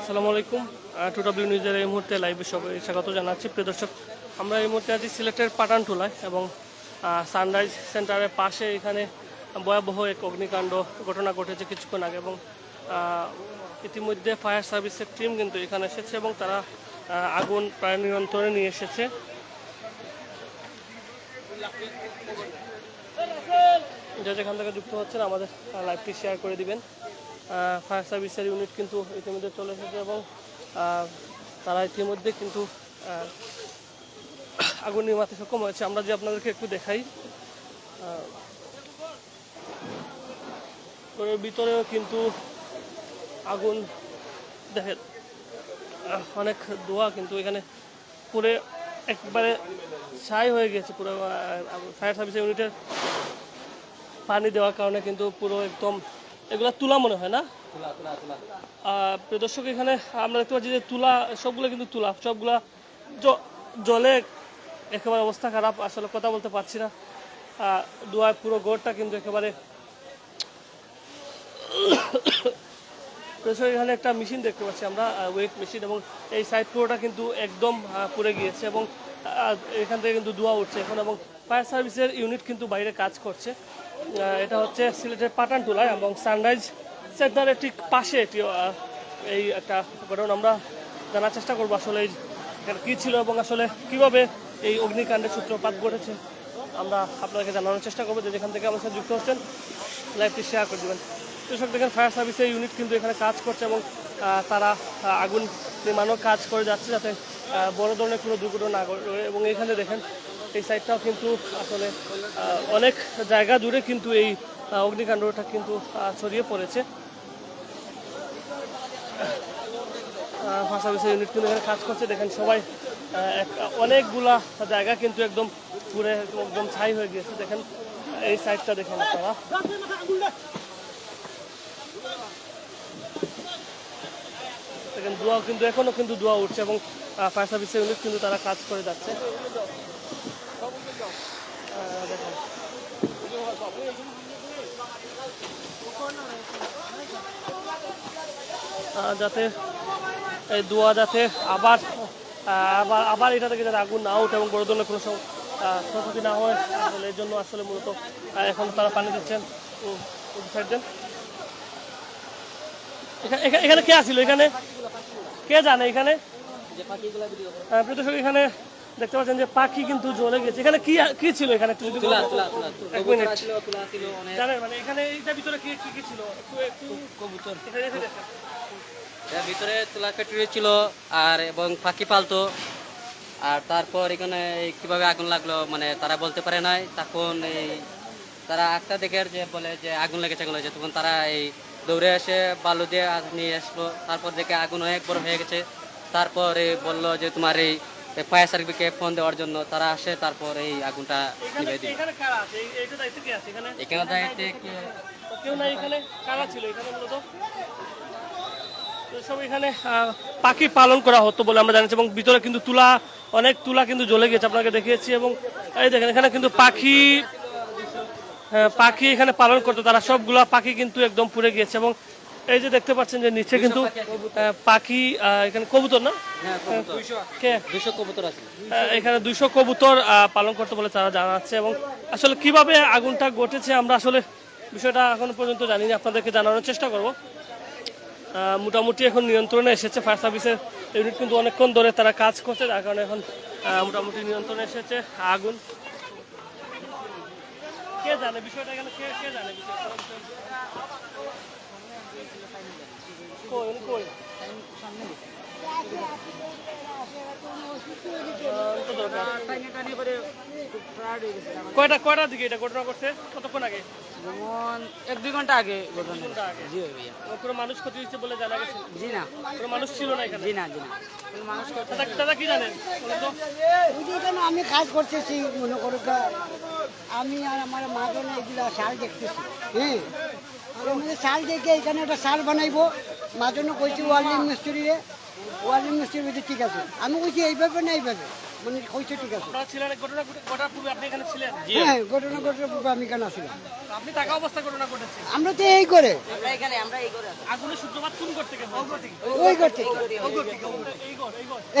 আসসালামু আলাইকুম। Two W নিউজের এই মুহূর্তে লাইভে সবাই স্বাগত জানাচ্ছি। প্রিয় দর্শক, আমরা এই মুহূর্তে আছি সিলেটের পাটানটুলায় এবং সানরাইজ সেন্টারের পাশে এখানে ভয়াবহ এক অগ্নিকাণ্ড ঘটনা ঘটেছে কিছুক্ষণ আগে এবং ইতিমধ্যে ফায়ার সার্ভিসের টিম কিন্তু এখানে এসেছে এবং তারা আগুন প্রায় নিয়ন্ত্রণে নিয়ে এসেছে। যে যেখান থেকে যুক্ত হচ্ছেন আমাদের লাইভটি শেয়ার করে দিবেন। ফায়ার সার্ভিসের ইউনিট কিন্তু ইতিমধ্যে চলে এসেছে এবং তারা ইতিমধ্যে কিন্তু আগুন নির্মাতে সক্ষম হয়েছে। আমরা যে আপনাদেরকে একটু দেখাই ভিতরেও কিন্তু আগুন দেখেন অনেক ধোয়া কিন্তু এখানে পুরে একবারে ছাই হয়ে গেছে পুরো ফায়ার সার্ভিস ইউনিটের পানি দেওয়ার কারণে কিন্তু পুরো একদম এগুলা তুলা মনে হয় না? দর্শক এখানে আমরা দেখতে পাচ্ছি যে তুলা সবগুলো কিন্তু তুলা সবগুলা জলে একেবারে অবস্থা খারাপ আসলে কথা বলতে পারছি না। ধোঁয়ায় পুরো গোড়টা কিন্তু একেবারে দর্শক এখানে একটা মেশিন দেখতে পাচ্ছি আমরা ওয়েট মেশিন এবং এই সাইড পুরোটা কিন্তু একদম পুড়ে গিয়েছে এবং এখান থেকে কিন্তু ধোঁয়া উঠছে এখন এবং ফায়ার সার্ভিসের ইউনিট কিন্তু বাইরে কাজ করছে। এটা হচ্ছে সিলেটের পাটানটুলায় এবং সানরাইজ সেন্টারের ঠিক পাশে এটি এই একটা ঘটনা আমরা জানার চেষ্টা করব আসলে এখানে কী ছিল এবং আসলে কীভাবে এই অগ্নিকাণ্ডের সূত্রপাত ঘটেছে। আমরা আপনাদেরকে জানানোর চেষ্টা করব যে যেখান থেকে আমার সাথে যুক্ত হচ্ছেন, লাইভটি শেয়ার করে দেবেন। কৃষক দেখেন ফায়ার সার্ভিসের ইউনিট কিন্তু এখানে কাজ করছে এবং তারা আগুন নির্মাণও কাজ করে যাচ্ছে যাতে বড় ধরনের কোনো দুর্ঘটনা না এবং এখানে দেখেন এই সাইডটাও কিন্তু আসলে অনেক জায়গা জুড়ে কিন্তু এই অগ্নিকাণ্ডটা কিন্তু ছড়িয়ে পড়েছে। ফায়ার সার্ভিসের ইউনিট কিন্তু এখানে কাজ করছে। দেখেন সবাই অনেকগুলা জায়গা কিন্তু একদম পুরে একদম ছাই হয়ে গিয়েছে। দেখেন, এই সাইডটা দেখেন আপনারা। দেখেন দোয়া কিন্তু, এখনও কিন্তু দোয়া উঠছে এবং ফায়ার সার্ভিসের ইউনিট কিন্তু তারা কাজ করে যাচ্ছে। যাতে এই দোয়া যাতে আবার আবার আবার এটা থেকে যাতে আগুন না ওঠে এবং বড় ধরনের কোনো সব ক্ষয়ক্ষতি না হয় আসলে এই জন্য আসলে মূলত এখন তারা পানি দিচ্ছেন। দেন। এখা- এখা- এখানে কে আসছিল এখানে কে জানে এখানে? এখানে দেখতে পাচ্ছেন যে পাখি কিন্তু জ্বলে গেছে। এখানে কি কি ছিল এখানে একটু? এক মিনিট। জানেন মানে এখানে এইটার ভিতরে কি কি ছিল? কবুতর। এখানে। এর ভিতরে তুলা ফ্যাক্টরি ছিল আর এবং পাখি পালতো। আর তারপর এখানে এই কীভাবে আগুন লাগল মানে তারা বলতে পারে নাই। তখন এই তারা একটা দেখে যে বলে যে আগুন লেগেছে আগুন লেগেছে তখন তারা এই দৌড়ে এসে বালু দিয়ে নিয়ে আসলো। তারপর দেখে আগুন অনেক বড় হয়ে গেছে। তারপর এই বলল যে তোমার এই ফায়ার সার্ভিসকে ফোন দেওয়ার জন্য তারা আসে তারপর এই আগুনটা নিভে দিল এখানে দায়িত্ব কে আছে এখানে? এখানে কি- কেউ নাই এখানে? কারা ছিল এখানে মূলত? সব এখানে পাখি পালন করা হতো বলে আমরা জানিয়েছি এবং ভিতরে কিন্তু তুলা অনেক তুলা কিন্তু জ্বলে গেছে আপনাকে দেখিয়েছি এবং এই দেখেন এখানে কিন্তু পাখি হ্যাঁ, পাখি এখানে পালন করতো তারা সবগুলা পাখি কিন্তু একদম পুড়ে গিয়েছে এবং এই যে দেখতে পাচ্ছেন যে নিচে কিন্তু পাখি এখানে কবুতর না? হ্যাঁ এখানে দুইশো কবুতর আহ, পালন করতে বলে তারা জানাচ্ছে এবং আসলে কীভাবে আগুনটা ঘটেছে আমরা আসলে বিষয়টা এখনও পর্যন্ত জানি না আপনাদেরকে জানানোর চেষ্টা করব। মোটামুটি এখন নিয়ন্ত্রণে এসেছে ফায়ার সার্ভিসের ইউনিট কিন্তু অনেকক্ষণ ধরে তারা কাজ করছে, যার কারণে এখন মোটামুটি নিয়ন্ত্রণে এসেছে আগুন কে জানে বিষয়টা কে কে জানে বিষয়টা দরকার। কয়টা কয়টার দিকে এটা ঘটনা করছে কতক্ষণ আগে? যেমন এক দুই ঘণ্টা আগে ঘটনা জি ভাইয়া। কোনো মানুষ ক্ষতি হয়েছে বলে জানা গেছে? জি না। কোনো মানুষ ছিল না এখানে? জি না জি না। কোনো মানুষ দাদা কি জানেন? আমি কাজ করতেছি মনে করো তো, আমি আর আমার মা জন এগুলা শাল দেখতেছি। হ্যাঁ আর আমি শাল দেখে এখানে একটা শাল বানাইবো। মা জন্য কইছি ওয়ার্লিং মিস্ত্রি রে ওয়ার্লিং মিস্ত্রি বলছে ঠিক আছে। আমি কইছি এইভাবে না এইভাবে। মানে হয়েছে ঠিক আছে। ছিলেন ঘটনা ঘটার পূর্বে আপনি এখানে ছিলেন? হ্যাঁ ঘটনা পূর্বে আমি কেন আসলাম। আপনি টাকা অবস্থা ঘটনা ঘটেছে? আমরা তো এই করে আগুনের সূত্রপাত কোন ঘর থেকে ওই করতে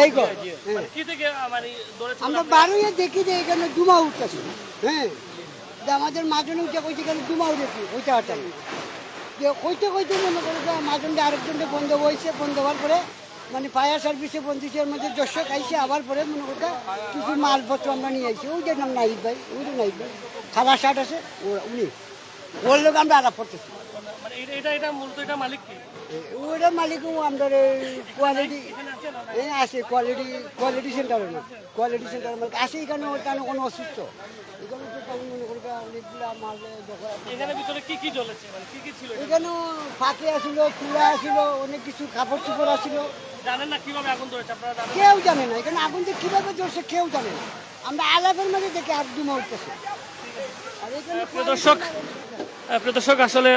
এই ঘর হ্যাঁ। মানে আমরা বারোই দেখি যে এখানে দুমা উঠতেছে। হ্যাঁ। আমাদের মাজনে উঠে কইছে এখানে দুমা উঠেছে। ওইটা হাঁটাই যে কইতে কইতে মনে করে যে মাজনটা আরেকজনটা বন্ধ হয়েছে বন্ধ হওয়ার পরে মানে ফায়ার সার্ভিসে বন্ধুছে এর মধ্যে দর্শক আইসে আবার পরে মনে করতে কিছু মালপত্র আমরা নিয়ে আইছি। ওই যে নাম নাইব ভাই ওই যে নাইব ভাই। খালা শার্ট আছে উনি। ওর লোক আমরা আলাপ করতেছি। মানে মালিক ওইটা মালিকও আমরা কোয়ালিটি এই আছে কোয়ালিটি কোয়ালিটি সেন্টারে কোয়ালিটি সেন্টার মানে আসে এখানে ওখানে কোনো অসুস্থ এখানে তো তখন মনে করবে অনেকগুলা মাল এখানে ভিতরে কি কি জ্বলেছে? মানে কি কি ছিল এখানে? ফাঁকে আসিল চূড়া আসিল অনেক কিছু কাপড় চোপড় আসিল। জানেন না কীভাবে আগুন ধরেছে আপনারা জানেন? কেউ জানে না। এখানে আগুন যে কীভাবে জ্বলছে কেউ জানে না। আমরা আলাপের দেখে আর দুমা উঠতেছে। আসলে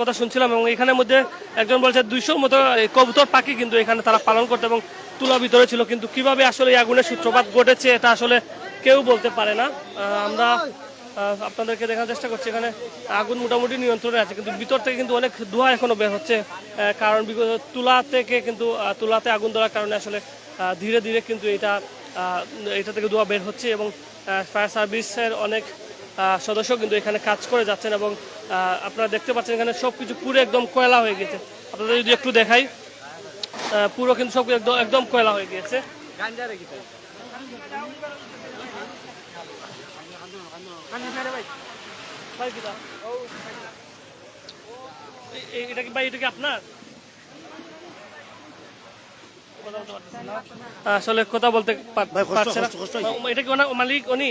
কথা শুনছিলাম এবং এখানের মধ্যে একজন বলছে দুইশোর মতো কবুতর পাখি কিন্তু এখানে তারা পালন করতে এবং তুলা ভিতরে ছিল। কিন্তু কীভাবে আসলে এই আগুনের সূত্রপাত ঘটেছে এটা আসলে কেউ বলতে পারে না। আমরা আপনাদেরকে দেখার চেষ্টা করছি। এখানে আগুন মোটামুটি নিয়ন্ত্রণে আছে, কিন্তু ভিতর থেকে কিন্তু অনেক ধোঁয়া এখনও বের হচ্ছে। কারণ বিগত তুলা থেকে কিন্তু তুলাতে আগুন ধরার কারণে আসলে ধীরে ধীরে কিন্তু এটা এটা থেকে ধোঁয়া বের হচ্ছে এবং ফায়ার সার্ভিসের অনেক সদস্য কিন্তু এখানে কাজ করে যাচ্ছেন এবং আপনারা দেখতে পাচ্ছেন এখানে সব কিছু পুরো একদম কয়লা হয়ে গেছে আপনাদের যদি একটু দেখাই পুরো কিন্তু সব একদম একদম কয়লা হয়ে গিয়েছে। এটা কি ভাই এটা কি আপনার? আসলে কথা বলতে পারছে না। এটা কি মালিক উনি?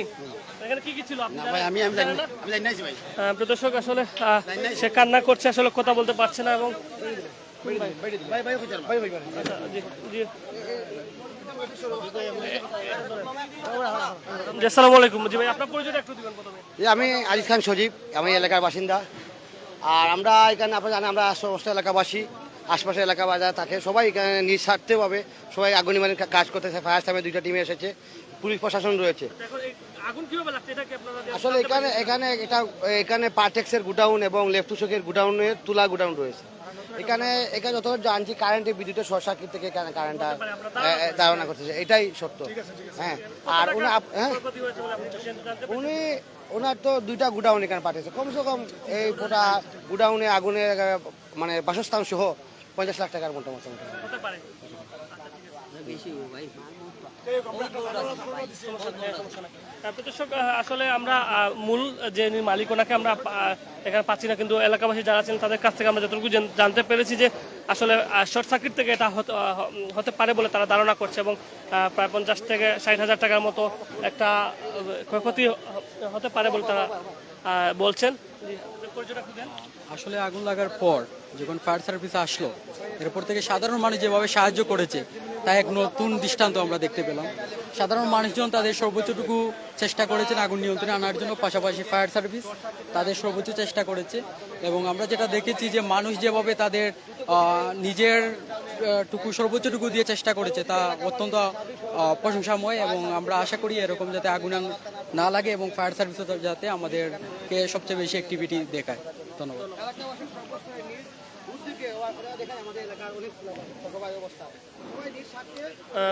এখানে কি কি ছিল আমি আমি জানি না? আমি জানি না ভাই। আহ, দর্শক আসলে সে কান্না করছে আসলে কথা বলতে পারছে না এবং আমি আজিজ খান সজীব আমি এলাকার বাসিন্দা। আর আমরা এখানে আপনারা জানেন আমরা সমস্ত এলাকাবাসী আশপাশের এলাকা বাজার থাকে। সবাই এখানে নিঃস্বার্থভাবে সবাই আগুনি কাজ করতেছে। ফায়ার সার্ভিস দুইটা টিমে এসেছে পুলিশ প্রশাসন রয়েছে। আসলে এখানে এখানে এটা এখানে পার্টেক্সের গুডাউন এবং লেফটুসকের গুডাউনের তুলা গুডাউন রয়েছে। এখানে এখানে যত জানছি কারেন্টের বিদ্যুতের কী থেকে এখানে কারেন্টটা ধারণা করতেছে। এটাই সত্য। হ্যাঁ। আর উনি আপ- হ্যাঁ? উনি ওনার তো দুইটা গুডাউন এখানে পাঠিয়েছে। কমসে কম এই গোটা গুডাউনে আগুনে মানে বাসস্থান সহ পঞ্চাশ লাখ টাকার মতো মতো আহ, আসলে আমরা মূল যে মালিক ওনাকে আমরা এখানে পাচ্ছি না কিন্তু এলাকাবাসী যারা আছেন তাদের কাছ থেকে আমরা যতটুকু জানতে পেরেছি যে আসলে শর্ট সার্কিট থেকে এটা হতে পারে বলে তারা ধারণা করছে এবং প্রায় পঞ্চাশ থেকে ষাট হাজার টাকার মতো একটা ক্ষয়ক্ষতি হতে পারে বলে তারা বলছেন। আসলে আগুন লাগার পর যখন ফায়ার সার্ভিস আসলো এরপর থেকে সাধারণ মানুষ যেভাবে সাহায্য করেছে তা এক নতুন দৃষ্টান্ত আমরা দেখতে পেলাম। সাধারণ মানুষজন তাদের সর্বোচ্চটুকু চেষ্টা করেছেন আগুন নিয়ন্ত্রণে আনার জন্য, পাশাপাশি ফায়ার সার্ভিস তাদের সর্বোচ্চ চেষ্টা করেছে এবং আমরা যেটা দেখেছি যে মানুষ যেভাবে তাদের নিজের টুকু সর্বোচ্চটুকু দিয়ে চেষ্টা করেছে তা অত্যন্ত প্রশংসাময় এবং আমরা আশা করি এরকম যাতে আগুন না লাগে এবং ফায়ার সার্ভিসও যাতে আমাদেরকে সবচেয়ে বেশি অ্যাক্টিভিটি দেখায়। ধন্যবাদ।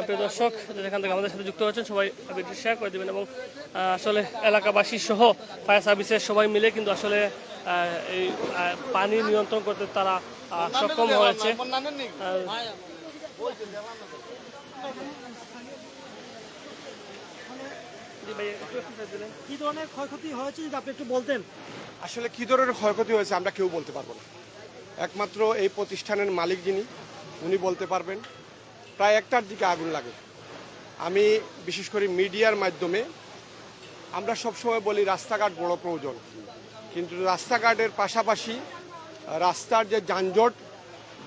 প্রিয় দর্শক যেখান থেকে আমাদের সাথে যুক্ত হচ্ছেন সবাই ভিডিও শেয়ার করে দেবেন এবং আসলে এলাকাবাসী সহ ফায়ার সার্ভিসের সবাই মিলে কিন্তু আসলে এই পানি নিয়ন্ত্রণ করতে তারা সক্ষম হয়েছে। কি ধরনের ক্ষয়ক্ষতি হয়েছে যদি আপনি একটু বলতেন? আসলে কী ধরনের ক্ষয়ক্ষতি হয়েছে আমরা কেউ বলতে পারব না। একমাত্র এই প্রতিষ্ঠানের মালিক যিনি, উনি বলতে পারবেন, প্রায় একটার দিকে আগুন লাগে। আমি বিশেষ করে মিডিয়ার মাধ্যমে, আমরা সবসময় বলি রাস্তাঘাট বড় প্রয়োজন। কিন্তু রাস্তাঘাটের পাশাপাশি রাস্তার যে যানজট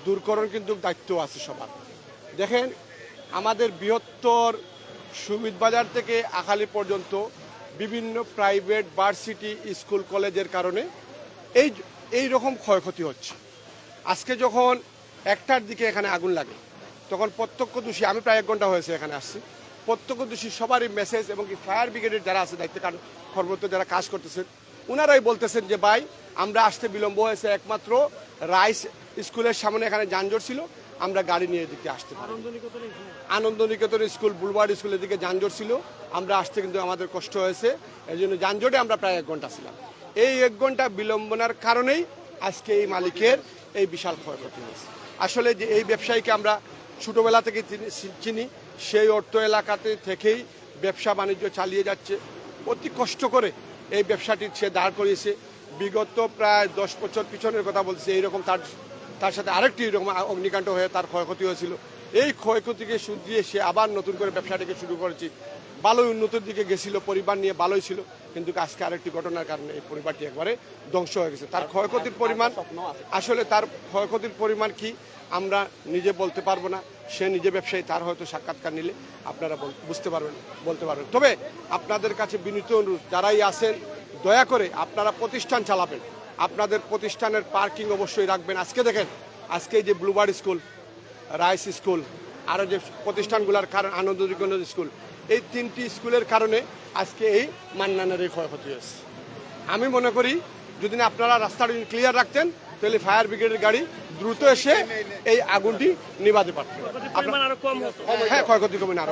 দূরকরণ কিন্তু দায়িত্ব আছে সবার। দেখেন, আমাদের বৃহত্তর সুবিদ বাজার থেকে আখালি পর্যন্ত বিভিন্ন প্রাইভেট ভার্সিটি, স্কুল, কলেজের কারণে এই এই রকম ক্ষয়ক্ষতি হচ্ছে। আজকে যখন একটার দিকে এখানে আগুন লাগে তখন প্রত্যক্ষদর্শী আমি প্রায় এক ঘণ্টা হয়েছে এখানে আসছি প্রত্যক্ষদর্শী সবারই মেসেজ এবং কি ফায়ার ব্রিগেডের যারা আছে দায়িত্ব কার- কর্মরত যারা কাজ করতেছেন ওনারাই বলতেছেন যে ভাই আমরা আসতে বিলম্ব হয়েছে একমাত্র রাইস স্কুলের সামনে এখানে যানজট ছিল আমরা গাড়ি নিয়ে এদিকে আসতে পারি আনন্দ নিকেতন স্কুল বুলবার্ড স্কুলের দিকে যানজট ছিল আমরা আসতে কিন্তু আমাদের কষ্ট হয়েছে এই জন্য যানজটে আমরা প্রায় এক ঘণ্টা ছিলাম। এই এক ঘণ্টা বিলম্বনার কারণেই আজকে এই মালিকের এই বিশাল ক্ষয়ক্ষতি হয়েছে। আসলে যে এই ব্যবসায়ীকে আমরা ছোটোবেলা থেকে চিনি- সেই অর্থ এলাকাতে থেকেই ব্যবসা বাণিজ্য চালিয়ে যাচ্ছে। অতি কষ্ট করে এই ব্যবসাটি সে দাঁড় করিয়েছে। বিগত প্রায় দশ বছর পিছনের কথা বলছে এইরকম তার তার সাথে আরেকটি এরকম অগ্নিকাণ্ড হয়ে তার ক্ষয়ক্ষতি হয়েছিল। এই ক্ষয়ক্ষতিকে শুধিয়ে সে আবার নতুন করে ব্যবসাটিকে শুরু করেছে। ভালোই উন্নতির দিকে গেছিল, পরিবার নিয়ে ভালোই ছিল, কিন্তু আজকে আরেকটি ঘটনার কারণে এই পরিবারটি একবারে ধ্বংস হয়ে গেছে। তার ক্ষয়ক্ষতির পরিমাণ, আসলে তার ক্ষয়ক্ষতির পরিমাণ কি আমরা নিজে বলতে পারব না, সে নিজে ব্যবসায়ী, তার হয়তো সাক্ষাৎকার নিলে আপনারা বুঝতে পারবেন, বলতে পারবেন। তবে আপনাদের কাছে বিনীত অনুরোধ, যারাই আছেন, দয়া করে আপনারা প্রতিষ্ঠান চালাবেন। আপনাদের প্রতিষ্ঠানের পার্কিং অবশ্যই রাখবেন। আজকে দেখেন, আজকে যে ব্লুবার্ড স্কুল, রাইস স্কুল আরও যে প্রতিষ্ঠানগুলোর কারণ, আনন্দ স্কুল এই তিনটি স্কুলের কারণে আজকে এই মান্নানের এই ক্ষয়ক্ষতি হয়েছে। আমি মনে করি যদি না আপনারা রাস্তাটা ক্লিয়ার রাখতেন তাহলে ফায়ার ব্রিগেডের গাড়ি দ্রুত এসে এই আগুনটি নিভাতে পারতেন ক্ষয়ক্ষতির পরিমাণ আরও কম হতো। হ্যাঁ ক্ষয়ক্ষতি কমে না।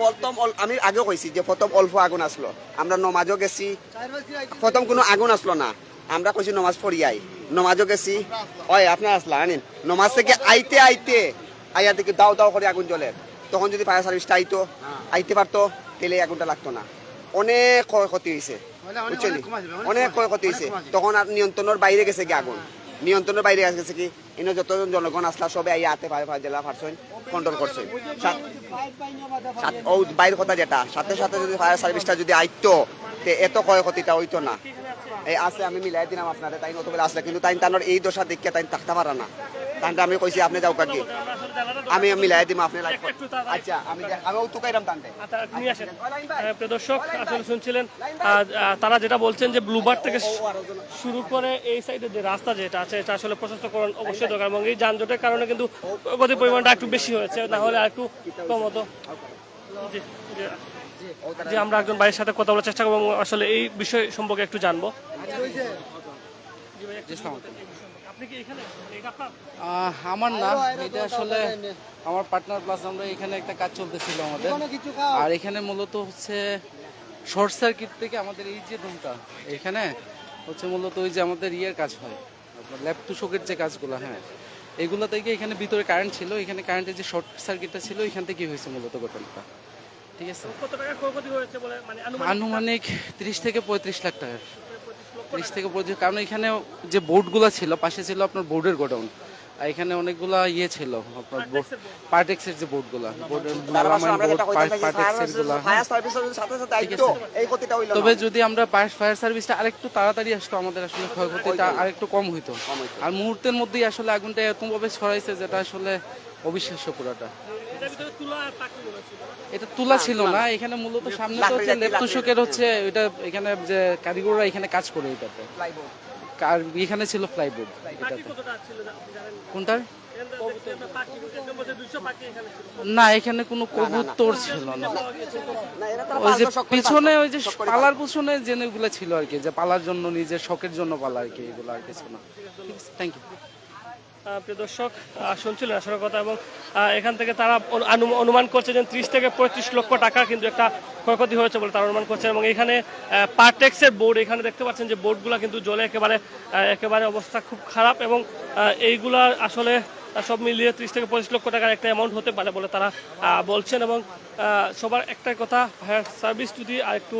প্রথম আমি আগেও কইছি যে প্রথম অল্প আগুন আসলো। আমরা নমাজও গেছি। প্রথম কোনো আগুন আসলো না। আমরা কইছি নমাজ পড়িয়াই নমাজও গেছি। ওই আপনার আসলা আনিন। নমাজ থেকে আইতে আইতে আইয়া থেকে দাও দাও করে আগুন জ্বলে। তখন যদি ফায়ার সার্ভিসটা আইতো আইতে পারতো এই আগুনটা লাগতো না। অনেক ক্ষয়ক্ষতি হয়েছে বুঝছেন অনেক ক্ষয়ক্ষতি হয়েছে তখন আর নিয়ন্ত্রণের বাইরে গেছে কি আগুন? নিয়ন্ত্রণের বাইরে গেছে কি এনে যতজন জনগণ আসলা সবে আইয়া হাতে ফায়ার ফায়ার জেলা ফারছেন কন্ট্রোল করছেন ও বাইরের কথা যেটা সাথে সাথে যদি ফায়ার সার্ভিসটা যদি আইতো এত ক্ষয়ক্ষতিটা হইতো না। এই আছে আমি মিলাই দিলাম আপনাদের তাই নতুন আসলে কিন্তু তাই তানোর এই দশা দেখে তাই থাকতে পারা না তানটা আমি কইছি আপনি যাও কাকি আমি মিলাই দিম আপনি লাইক আচ্ছা আমি আমি তানতে আচ্ছা, নিয়ে আসেন হ্যাঁ, দর্শক আসলে শুনছিলেন তারা যেটা বলছেন যে ব্লুবার থেকে শুরু করে এই সাইডে যে রাস্তা যেটা আছে এটা আসলে প্রশস্তকরণ অবশ্যই দরকার এবং এই যানজটের কারণে কিন্তু গতির পরিমাণটা একটু বেশি হয়েছে না হলে আর একটু কম হতো। যে আমরা একজন ভাইয়ের সাথে কথা বলার চেষ্টা করব আসলে এই বিষয় সম্পর্কে একটু জানব। আপনি কি এখানে? এটা আপনার? আহ, আমার না এটা আসলে আমার পার্টনার প্লাস আমরা এখানে একটা কাজ চলতেছিল আমাদের। আর এখানে মূলত হচ্ছে শর্ট সার্কিট থেকে আমাদের এই যে রুমটা এখানে হচ্ছে মূলত ওই যে আমাদের ইয়ের কাজ হয় আপনার ল্যাপ তুষকের যে কাজগুলো হ্যাঁ। এগুলো থেকে এখানে ভিতরে কারেন্ট ছিল এখানে কারেন্টের যে শর্ট সার্কিটটা ছিল এখান থেকেই হয়েছে মূলত ঘটনাটা। ঠিক আছে। কত টাকা ক্ষয়ক্ষতি হয়েছে বলে মানে আনুমানিক? আনুমানিক তিরিশ থেকে পঁয়ত্রিশ লাখ টাকার। তিরিশ থেকে পঁয়ত্রিশ কারণ এখানে যে বোর্ডগুলো ছিল পাশে ছিল আপনার বোর্ডের গোডাউন। আর এখানে অনেকগুলা ইয়ে ছিল আপনার পার্টেক্সের যে বোর্ডগুলো তবে যদি আমরা ফায়ার সার্ভিসটা আরেকটু তাড়াতাড়ি আসতো আমাদের আসলে ক্ষয়ক্ষতিটা আরেকটু কম হইতো। আর মুহূর্তের মধ্যেই আসলে আগুনটা এরকমভাবে ছড়াইছে যেটা আসলে অবিশ্বাস্য পুরাটা। এটা তুলা ছিল না এখানে মূলত সামনে তো হচ্ছে লেপতুষকের হচ্ছে এটা এখানে যে কারিগররা এখানে কাজ করে এটাতে। আর এখানে ছিল এটাতে। জানেন? কোনটার? না এখানে কোনো কবুতর ছিল না। না এরা তো ওই যে পিছনে ওই যে পালার পিছনে যেগুলো ছিল আর কি যে পালার জন্য নিজের শখের জন্য পালা আর কি এগুলো আর কিছু না। থ্যাংক ইউ প্রিয় দর্শক শুনছিলেন আসলে কথা এবং এখান থেকে তারা অনু- অনু- অনুমান করছে যে ত্রিশ থেকে পঁয়ত্রিশ লক্ষ টাকা কিন্তু একটা ক্ষয়ক্ষতি হয়েছে বলে তারা অনুমান করছেন এবং এখানে পার্টেক্সের বোর্ড, এখানে দেখতে পাচ্ছেন যে বোর্ডগুলো কিন্তু জলে একেবারে একেবারে অবস্থা খুব খারাপ এবং এইগুলা আসলে সব মিলিয়ে ত্রিশ থেকে পঁচিশ লক্ষ টাকার একটা অ্যামাউন্ট হতে পারে বলে তারা বলছেন এবং সবার একটাই কথা ফায়ার সার্ভিস যদি আর একটু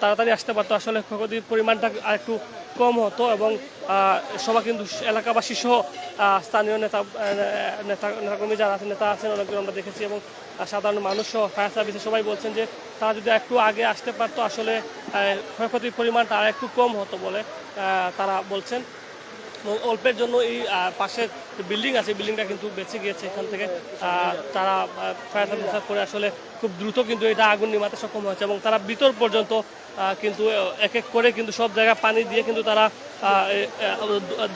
তাড়াতাড়ি আসতে পারতো। আসলে ক্ষয়ক্ষতির পরিমাণটা একটু কম হতো এবং সবাই কিন্তু এলাকাবাসী সহ স্থানীয় নেতা নেতা, নেতাকর্মী যারা আছেন, নেতা আছেন, অনেকগুলো আমরা দেখেছি এবং সাধারণ মানুষ সহ, ফায়ার সার্ভিসে সবাই বলছেন যে, তারা যদি একটু আগে আসতে পারতো, আসলে ক্ষয়ক্ষতির পরিমাণটা আর একটু কম হতো বলে তারা বলছেন। অল্পের জন্য এই পাশে বিল্ডিং আছে বিল্ডিংটা কিন্তু বেঁচে গিয়েছে এখান থেকে। তারা ফায়ার সার্ভিস করে আসলে খুব দ্রুত কিন্তু এটা আগুন নিমাতে সক্ষম হয়েছে এবং তারা ভিতর পর্যন্ত কিন্তু এক এক করে কিন্তু সব জায়গায় পানি দিয়ে কিন্তু তারা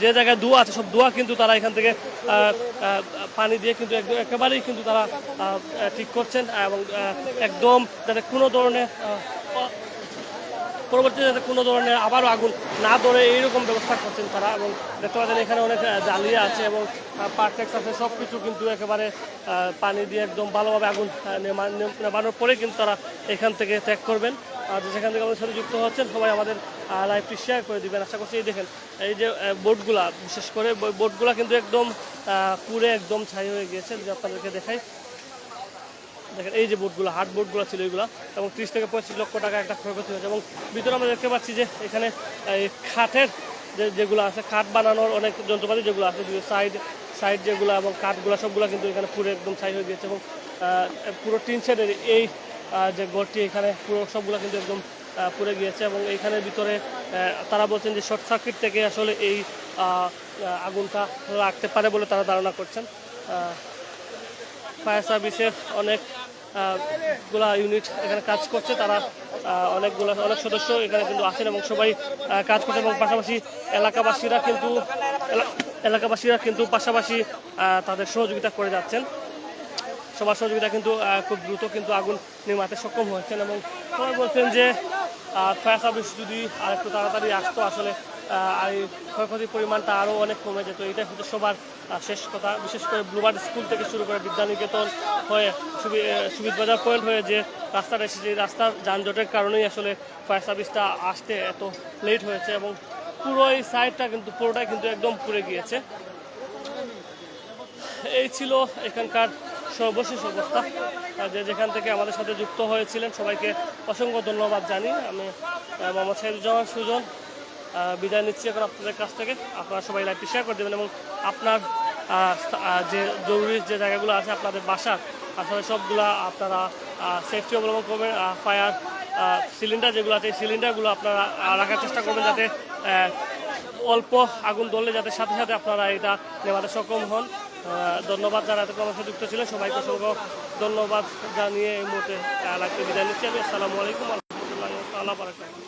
যে জায়গায় দোয়া আছে, সব দোয়া কিন্তু তারা এখান থেকে পানি দিয়ে কিন্তু একদম একেবারেই কিন্তু তারা ঠিক করছেন এবং একদম যাতে কোনো ধরনের পরবর্তীতে যাতে কোনো ধরনের আবারও আগুন না ধরে এইরকম ব্যবস্থা করছেন তারা এবং দেখতে পাচ্ছেন এখানে অনেক আহ, জ্বালিয়ে আছে এবং পারফেক্ট আছে সব কিছু কিন্তু একেবারে পানি দিয়ে একদম ভালোভাবে আগুন নেমানোর পরে কিন্তু তারা এখান থেকে ত্যাগ করবেন। আর যেখান থেকে আমাদের সাথে যুক্ত হচ্ছেন সবাই আমাদের লাইভটি শেয়ার করে দিবেন। আশা করছি এই দেখেন এই যে বোটগুলা বিশেষ করে বোটগুলা কিন্তু একদম পুরে একদম ছাই হয়ে গিয়েছে। যদি আপনাদেরকে দেখাই দেখেন, এই যে বোটগুলো হার্ড বোটগুলো ছিল এগুলো, এবং ত্রিশ থেকে পঁয়ত্রিশ লক্ষ টাকা একটা ক্ষয়ক্ষতি হয়েছে। এবং ভিতরে আমরা দেখতে পাচ্ছি যে এখানে, এই খাটের যে যেগুলো আছে, খাট বানানোর অনেক যন্ত্রপাতি যেগুলো আছে সাইড সাইড যেগুলো এবং কাঠগুলো, সবগুলো কিন্তু এখানে পুরো একদম ছাই হয়ে গিয়েছে। এবং পুরো টিন শেডের এই যে ঘরটি এখানে পুরো সবগুলো কিন্তু একদম পুড়ে গিয়েছে। এবং এইখানের ভিতরে তারা বলছেন যে শর্ট সার্কিট থেকে আসলে এই আগুনটা লাগতে পারে বলে তারা ধারণা করছেন। ফায়ার সার্ভিসের অনেক গুলা ইউনিট এখানে কাজ করছে, তারা অনেকগুলো, অনেক সদস্য এখানে কিন্তু আছেন এবং সবাই কাজ করছে এবং পাশাপাশি এলাকাবাসীরা কিন্তু, এলা- এলাকাবাসীরা কিন্তু পাশাপাশি তাদের সহযোগিতা করে যাচ্ছেন। সবার সহযোগিতা কিন্তু খুব দ্রুত কিন্তু আগুন নির্মাতে সক্ষম হয়েছেন এবং সবাই বলছেন যে ফায়ার সার্ভিস যদি আর একটু তাড়াতাড়ি আসতো, আসলে এই ক্ষয়ক্ষতির পরিমাণটা আরও অনেক কমে যেত। এটাই হচ্ছে সবার শেষ কথা। বিশেষ করে ব্লুবার্ড স্কুল থেকে শুরু করে বিদ্যানিকেতন হয়ে সুবিধ বাজার পয়েন্ট হয়ে যে রাস্তাটা এসেছে রাস্তার যানজটের কারণেই আসলে ফায়ার সার্ভিসটা আসতে এত লেট হয়েছে এবং পুরো এই সাইডটা কিন্তু, পুরোটাই কিন্তু একদম পুড়ে গিয়েছে। এই ছিল এখানকার সর্বশেষ অবস্থা। যে যেখান থেকে আমাদের সাথে যুক্ত হয়েছিলেন, সবাইকে অসংখ্য ধন্যবাদ জানি আমি মোহাম্মদ সাইদুজ্জামান সুজন বিদায় নিচ্ছি এখন আপনাদের কাছ থেকে। আপনারা সবাই লাইভটি শেয়ার করে দেবেন এবং আপনার যে জরুরি যে জায়গাগুলো আছে আপনাদের বাসার, আসলে সবগুলা আপনারা সেফটি অবলম্বন করবেন ফায়ার সিলিন্ডার যেগুলো আছে সিলিন্ডারগুলো আপনারা রাখার চেষ্টা করবেন যাতে অল্প আগুন ধরলে যাতে সাথে সাথে আপনারা এটা নেওয়াতে সক্ষম হন। ধন্যবাদ যারা এত সাথে যুক্ত ছিলেন। সবাইকে অসংখ্য ধন্যবাদ জানিয়ে এই মুহূর্তে বিদায় নিচ্ছি আমি। আসসালামু আলাইকুম আলহামদুলিল্লাহ বারাকাতুহু।